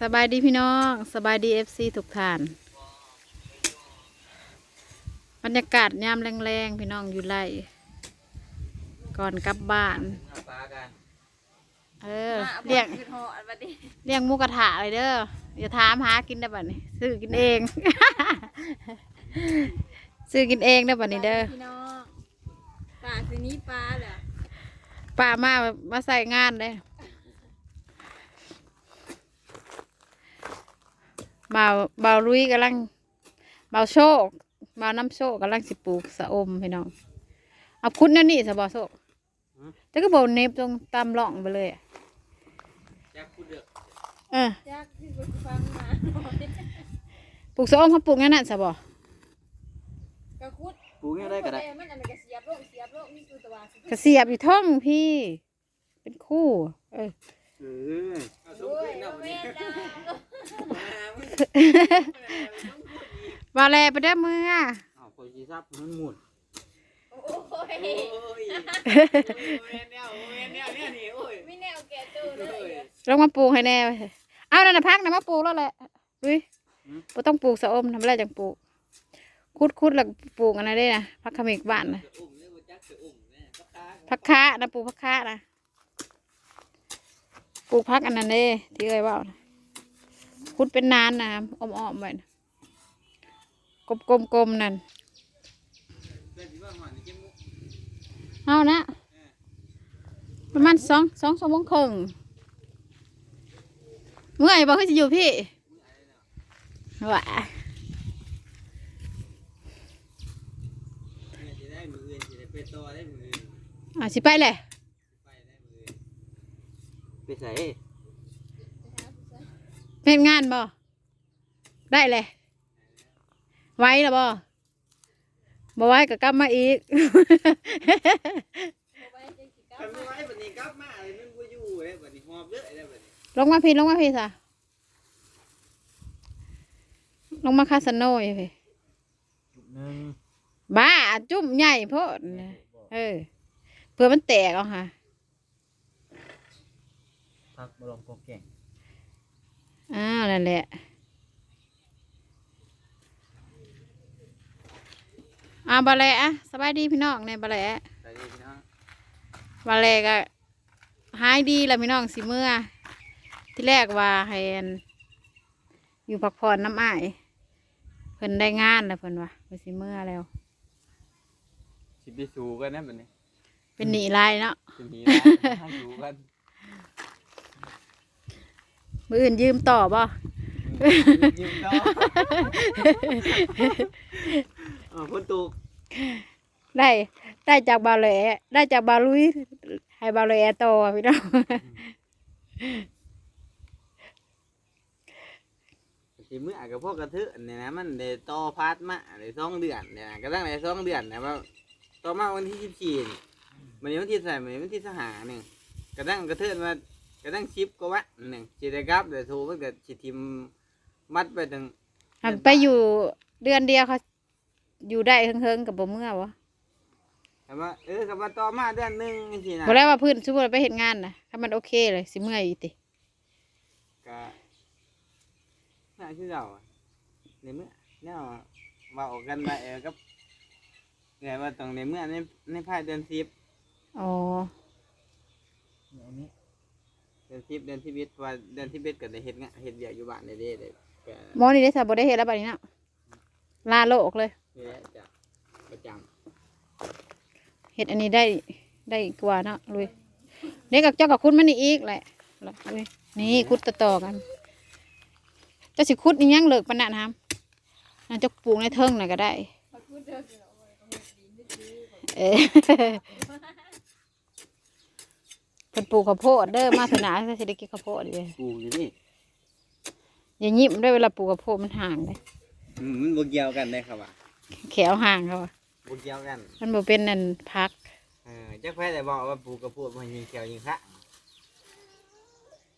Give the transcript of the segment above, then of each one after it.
สบายดีพี่น้องสบายดีเอฟซีทุกท่าน บรรยากาศยามแรงๆ พี่น้องอยู่ไร่ก่อนกลับบ้าน เอาปลากันเออเลี้ยงคือหอดบัดนี้เลี้ยงหมูกระทะเลยเด้ออย่าถามหากินได้อบัดนี้ซื้อกินเอง ซื้อกินเองได้อบัดนี้เด้อพี่น้องปลาคือนี้ปลาเหรอป้ามามาใส่งานเลย เบาเบาลุยกำลังเบาโชคเบาน้ำโชคกำลังสิปลูกสะอมพี่น้องเอาคุดนั่นนี่สะบอโชคจะก็บอกเน็บตรงตามร่องไปเลยอะจักพูดเดือกเออจักที่ไปฟังมาปลูกสะอมเขาปลูกงั้นน่ะสะบอกระคุดปลูกยังได้ก็ได้มันอันนั้นก็เสียบโลกเสียบโลกนี่คือตัวสิกระเสียบอยู่ท้องพี่ เป็นคู่ เออเออ เอาสมโอ้ขึ้ยนเอาแม่เนี่ยจ้าว่าแลไปได้อมืออะเอาพอจีซับมันหมุนโอ้ยโอ้ยแม่เนี่ยโอ้ยเนี่ยเนี่ยนี่โอ้ยมีแนวแก่ตัวเลยลงมาปลูกให้แน่เว้ยเอานั่นนะพักนะมาปลูกแล้วแหละดุยบ่ต้องปลูกสะอมทำไรจังปลูกคุดคุดแล้วก็ปลูกอันนั้นได้นะพักขมิกบ้านนะจะอุ้มเนี่ยบ่จักจะอุ้มเนี่ยปลาคาพักค้านะปลูกพักค้านะปลูกพักอันนั้นเด้ที่เอ้ยว่านะ คุดเป็นนานนะอ้อมๆไว้นะกลมๆกลมๆนั่นเป็นสิว่าหมันนี่เก็บมุกเอานะประมาณสองสองชั่วโมงครึ่งเมื่อยบอกให้จะอยู่พี่ว่าเนี่ยสิได้มืออื่นสิได้ไปต่อได้มืออื่นอะสิไปเลยไปได้มืออื่นไปใส่ เป็นงานบ่ได้เลยไว้หรอบ่บ่ไว้ก็กลับมาอีกทำไว้บัดนี้กลับมาเลยมันบ่อยู่เลยบัดนี้หอบเด้อเลยบัดนี้ลงมาพี่ลงมาพี่ซะลงมาคาสโนอยู่พี่หนึ่งบ้าจุ่มใหญ่โพดนะเออเพื่อมันแตกเอาค่ะพักบ่ลองกองแก่งอ้าว นั่นแหละอ่าบาแลอะสบายดีพี่น้องในบาแลสวัสดีพี่น้องบาแลก็หายดีแล้วพี่น้องสิเมื่อ ที่แรกว่าให้อันอยู่พักผ่อนน้ำอ้ายเพิ่นได้งานแล้วเพิ่นว่าเพิ่นสิเมื่อแล้วสิไปสู่กันนะบัดนี้เป็นหนีลายเนาะสิมีร้านให้สู่กัน มืออื่นยืมต่อบ่ยืมต่อเออพ่นตูกได้ได้จากบาแลได้จากบาลุยให้บาแลต่อพี่น้องสิมื้ออากับพวกกระทึอันเนี่ยนะมันได้ต่อพาร์ทมาได้สองเดือนเนี่ยนะก็ตั้งได้สองเดือนนะว่าต่อมาวันที่สิบสี่นี่มันนี้วันที่ใส่มันนี้วันที่สหาหนึ่งก็ตั้งกระทึว่า กระตั้งชิปก็วะหนึ่งสิได้กลับเดี๋ยวโทรมันก็สิทิมมัดไปถึงหันไปอยู่เดือนเดียวเขาอยู่ได้เฮิงๆกับบ่เมื่อวะคำว่าเออคำว่าต่อมาเดือนหนึ่งสินะบ่ได้ว่าพื้นสมมุติว่าไปเฮ็ดงานนะถ้ามันโอเคเลยสิเมื่อยอยู่ติก็น่าชื่อเราอะในเมื่อเนี่ยว่าออกกันมาเออกับเนี่ยว่าตรงในเมื่อในในภายเดือนสิบอ๋ออันนี้ เดือนสิบเดือนที่บิดว่าเดือนที่บิดก็ได้เฮ็ดงานเฮ็ดเบียกอยู่บ้านได้เด้เลยก็หมอนี่ได้ซะบ่ได้เฮ็ดแล้วบัดนี้เนาะลาโลกเลยนี่แหละจะประจเฮ็ดอันนี้ได้ได้กว่าเนาะลุยเด็กกับเจ้ากับคุณมันนี่อีกแหละลุยนี่คุดต่อๆกันเจ้าสิคุดอีหยังเลิกปานนั้นหามน่าจะปลูกในเทิงน่ะก็ได้ระคุดเด้อพี่น้อง เอ้ยเออเพิ่นปลูกข้าวโพดเด้อมาเถอะนะถ้าสิได้กินข้าวโพดเด้อำปลูกอยู่นี่อย่ายิ้มด้วยเวลาปลูกข้าวโพดมันห่างเลยอืมมันบ่เกี่ยวกันได้ครับว่าแขวห่างเขาอะบ่เกี่ยวกันมันบ่เป็นนั่นพักเออจักแพ้แต่บอกว่าปลูกกระพูดมันยิงเขียวยิงขะ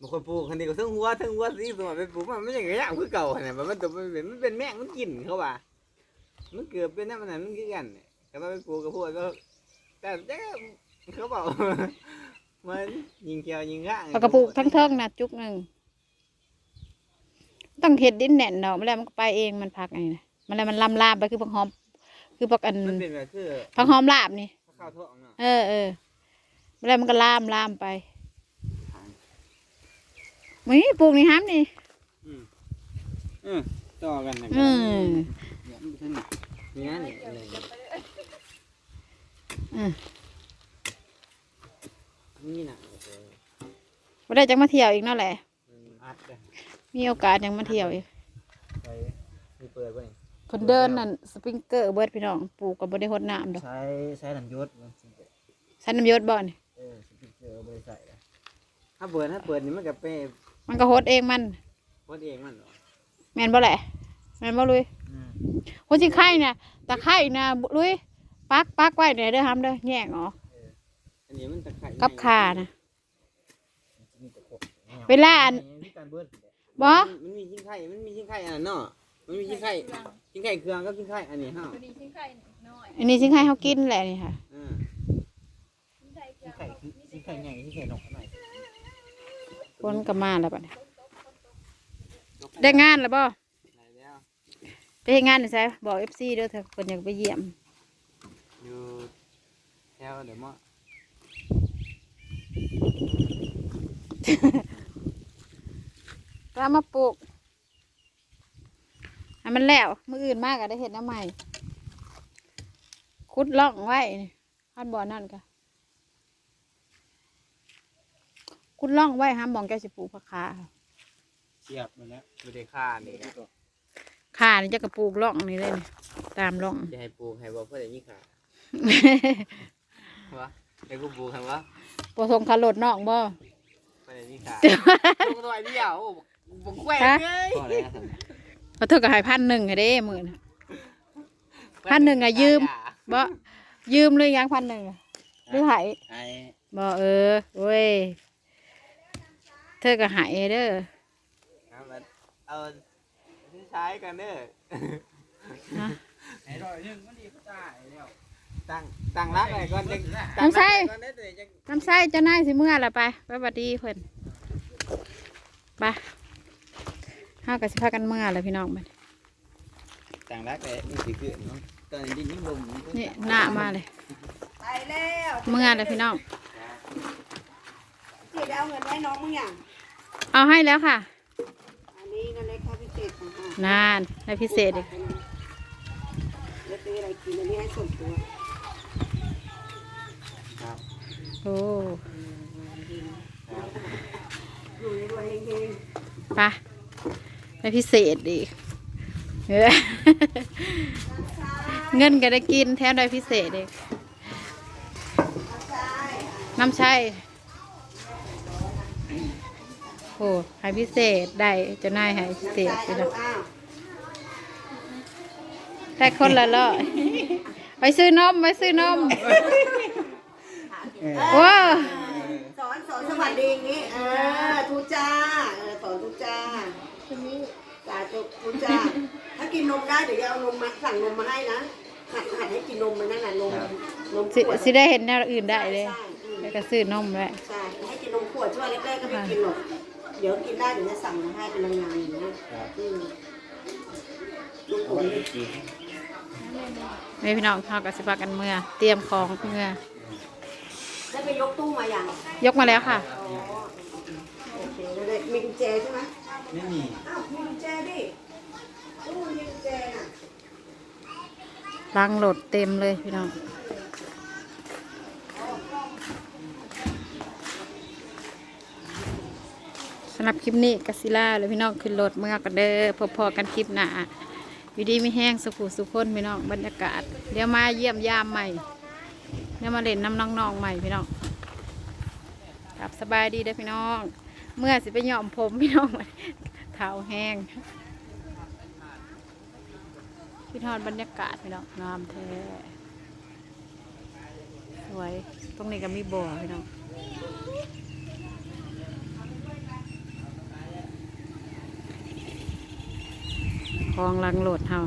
บางคนปลูกคันนี้ก็ทั้งหัวทั้งหัวสิสมมติไปปลูกมันไม่ใช่กระยำคือเก่าเนี่ยมันมันตัวมันเป็นมันเป็นแมงมันกินเขาว่ามันเกือบเป็นน้ำมันนั้นมันคือกันเนี่ยแต่ว่าไปปลูกกระพูดก็แต่แต่เขาบอก มันยิงเขียวยิงขะเอากระปลูกทั้งเทิงนะจุกหนึ่งต้องเห็ดดินแน่นเนาะมันแล้วมันก็ไปเองมันพักไงนะมันแล้วมันลำลามไปคือผักหอม คือผักอันมันเป็นแบบคือผักหอมลาบนี่ข้าวท้องเนาะเออเออมันแล้วมันก็ลามลามไปมีปลูกนี่ห้ามนี่อืมอืมต่อกันนะอืมเนี่ยมันเป็นนี่นะนี่อะไรเสี ยบไปเลยอืมนี่น่ะบ่ได้จังมาเที่ยวอีกเนั่นแหละมันอัดเลยมีโอกาสยังมาเที่ยวอีกไปมีเปิดไว้เพิ่นเดินนั่นสปริงเกอร์เบิดพี่น้องปลูกก็บ่ได้รดน้ำดอกใช้ใช้น้ำยศมันสิสันน้ำยศบ่นี่เออสปิเกอร์บริษัทถ้าเปิดถ้าเปิดนี่มันก็ไปมันก็โฮดเองมันวัดเองมันเหรอแม่นบ่แหละ แม่นบ่ลุย อืมโหสิไข่น่ะตะไคร่น่ะลุยปักปักไว้เนี่ยเด้อห้ามเด้อแยกออกอั นนี้มันตะไคร้กับขาน่ะมีแต่ขบเวลาอันมีการเบิดบ่มันมีชิ้นไข่ มันมีชิ้นไข่อันนั้นเนาะ มันมีชิ้นไข่ชิ้นไข่เครื่องกับชิ้นไข่อันนี้ฮะพอดีชิ้นไข่น้อยอันนี้สิไข่เฮากินแหละนี่ค่ะอ่าชิ้นไข่เกลืชิ้อนไข่คือชิ้นไข่ใหญ่ชิ้นไข่นกหน่อยคนก็มาแล้วบัดนี้ได้งานแล้วบ่ไหนแล้วไปเฮ็ดงานนี่ไสบอก FC เด้อเถอะเพิ่นอยากไปเยี่ยมอยู่แถวเดี๋ยวมั้ง ก็ เอามาปลูกให้มันแล้วมื้ออื่นมากก็ได้เฮ็ดน้ำใหม่ขุดร่องไว้นี่คันบ่อนั่นก็ขุดร่องไว้ห้ามมองแกสิปลูกผักขาเสียบมันแล้วไม่ได้ค่านี่นะขานี่จะกระปลูกร่องนี่เลยนี่ตามร่อง จะให้ปลูกให้บ่เพื่อได้มีค่าวะให้กูปลูกให้วะปทงคารถนอกบ่ เพื่อได้มีค่าปลูกตัวเดียวโอ้บ่แขวนฮะเลยพอแล้วพอเธอก็ให้พันหนึ่งให้เด้หมื่นพันหนึ่งอะยืมบ่ยืมเลยยังพันหนึ่งอะหรือใหายไอ้บ่เออเว้ยเธอก็ใหายเด้อเอามาเอาที่ใช้กันเด้อฮะไอ้ดอยนึงมันดีก็ตายแล้ว ตั้งตั้งรักไว้ก่อนจังน้ำใส่ตั้งรักไว้ก่อนเด้อเดี๋ยวจังน้ำใส่เจ้านายสิเมื่อละไปไปบัดดีเพิ่นไปห้ากับสิพากันเมื่อละพี่น้องมันตั้งรักไว้มันสิขึ้นเนาะตอนนี้ดินยิ่งลมนี่หน้ามาเลยไปแล้วเมื่อละพี่น้องเจ๊เอาเงินให้น้องมึงอย่างเอาให้แล้วค่ะอันนี้นั่นเลยค่ะพิเศษของห้านานในพิเศษอีก แล้วซื้ออะไรกินอันนี้ให้ส่วนตัว ครับโอ้อยู่ในรวยเฮงไปในพิเศษอีเงินก็ได้กินแถมได้พิเศษอีน้ำใช่โอ้ให้พิเศษได้จะนายให้พิเศษๆพี่ลูน้องกอ้าวได้คนละร้อยไปซื้อนมไปซื้อนม ว้าวสอนสอนสวัสดีอย่างนี้เออทูจ้าเออสอนทูจ้าจ้าจุทูจ้า ถ้ากินนมได้เดี๋ยวจะเอานมมาสั่งนมมาให้นะหัดหัดให้กินนมมันนั่นน่ะนมนมขสิวดสิได้เห็นแนวอื่นได้เลยใช่อืมแล้วก็ซื้อนมด้วยใช่ให้กินนมขวดช่วงแรกๆก็ไม่กินหรอกเดี๋ยวกินได้เดี๋ยวจะสั่งมาให้เป็นนานๆอย่างนี้นะอืมลูกผมนี่นี่พี่น้องเขากับสิพากันเมื่อ เตรียมของเมื่อ ได้ไปยกตู้มาอย่างยกมาแล้วค่ะ อ๋อโอเคแล้วได้มีกุญแจใช่ไหมไม่มีอ้าวมีกุญแจดิตู้มีกุญแจน่ะลังโหลดเต็มเลยพี่น้องสำหรับคลิปนี้กัสิล่าเลยพี่น้องขึ้นรถเมื่อกันเด้อพอๆกันคลิปหน้าอยู่ดีไม่แห้งสุขุสุขคนพี่น้องบรรยากาศ เดี๋ยวมาเยี่ยมยามใหม่ เดี๋ยมาเล่นน้ำน้องๆใหม่พี่น้องกลับสบายดีเด้อพี่น้อง เมื่อสิไปหย่อมผมพี่น้องเท้าแห้งพี่ทอดบรรยากาศพี่น้องงามแท้สวยตรงนี้ก็มีบ่อพี่น้องคลองลังโหลดเฮา